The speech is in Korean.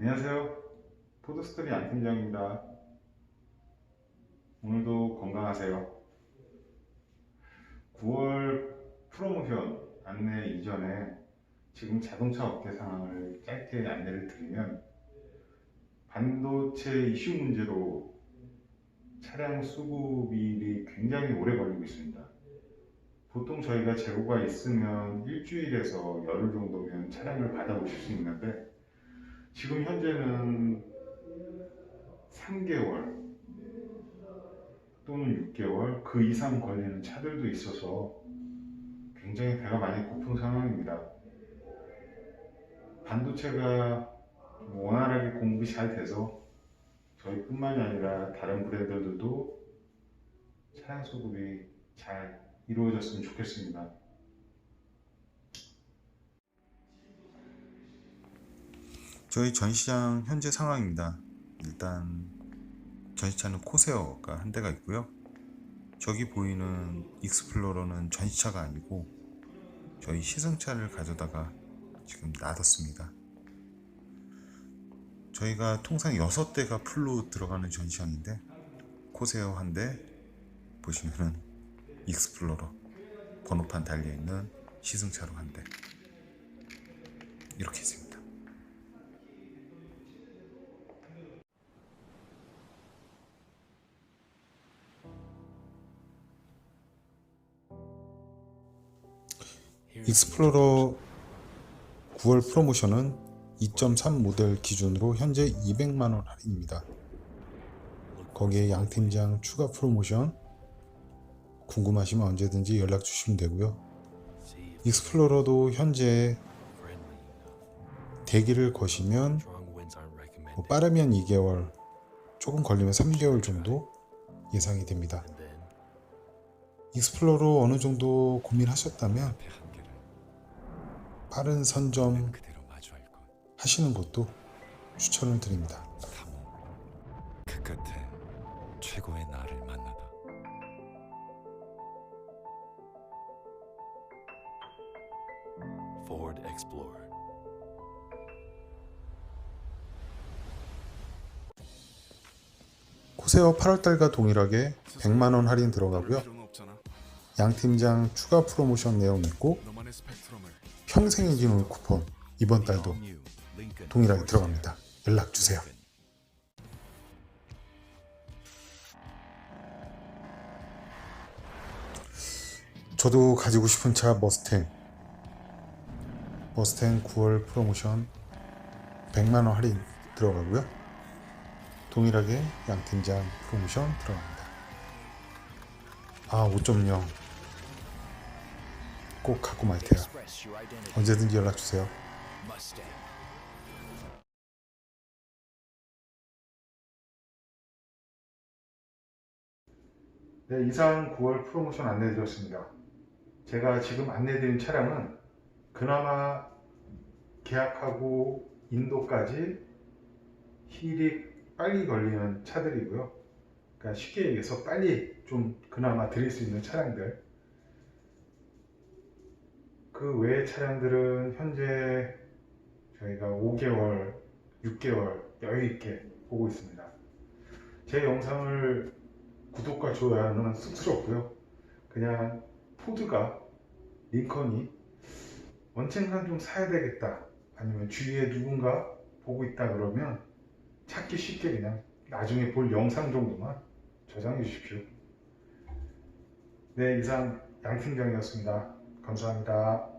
안녕하세요. 포드스토리 안 팀장입니다. 오늘도 건강하세요. 9월 프로모션 안내 이전에 지금 자동차 업계 상황을 짧게 안내를 드리면 반도체 이슈 문제로 차량 수급일이 굉장히 오래 걸리고 있습니다. 보통 저희가 재고가 있으면 일주일에서 열흘 정도면 차량을 받아보실 수 있는데 지금 현재는 3개월 또는 6개월 그 이상 걸리는 차들도 있어서 굉장히 배가 많이 고픈 상황입니다. 반도체가 원활하게 공급이 잘 돼서 저희뿐만이 아니라 다른 브랜드들도 차량 수급이 잘 이루어졌으면 좋겠습니다. 저희 전시장 현재 상황입니다. 일단 전시차는 코세어가 한 대가 있고요. 저기 보이는 익스플로러는 전시차가 아니고 저희 시승차를 가져다가 지금 놔뒀습니다. 저희가 통상 6대가 풀로 들어가는 전시장인데 코세어 한 대 보시면은 익스플로러 번호판 달려있는 시승차로 한 대 이렇게 있습니다. 익스플로러 9월 프로모션은 2.3 모델 기준으로 현재 200만원 할인입니다. 거기에 양 팀장 추가 프로모션 궁금하시면 언제든지 연락 주시면 되고요. 익스플로러도 현재 대기를 거시면 뭐 빠르면 2개월, 조금 걸리면 3개월 정도 예상이 됩니다. 익스플로러 어느 정도 고민하셨다면 빠른 선점 하시는 것도 추천을 드립니다. 그 끝에 최고의 나를 만나다 Ford Explorer 코세어 8월달과 동일하게 100만원 할인 들어가고요. 양 팀장 추가 프로모션 내용 있고 너만의 스펙트럼을 평생 기능 쿠폰 이번 달도 동일하게. 들어갑니다. 연락 주세요. 저도 가지고 싶은 차 머스탱 머스탱 9월 프로모션 100만 원 할인 들어가고요. 동일하게 양 팀장 프로모션 들어갑니다. 아 5.0 꼭 갖고 말게요. 언제든지 연락 주세요. 네, 이상 9월 프로모션 안내드렸습니다. 제가 지금 안내드린 차량은 그나마 계약하고 인도까지 힐이 빨리 걸리는 차들이고요. 그러니까 쉽게 얘기해서 빨리 좀 그나마 드릴 수 있는 차량들. 그 외의 차량들은 현재 저희가 5개월, 6개월 여유 있게 보고 있습니다. 제 영상을 구독과 좋아요는 쑥스럽고요. 그냥 포드가 링컨이 언젠간 좀 사야 되겠다. 아니면 주위에 누군가 보고 있다 그러면 찾기 쉽게 그냥 나중에 볼 영상 정도만 저장해 주십시오. 네, 이상 양팀장이었습니다. 감사합니다.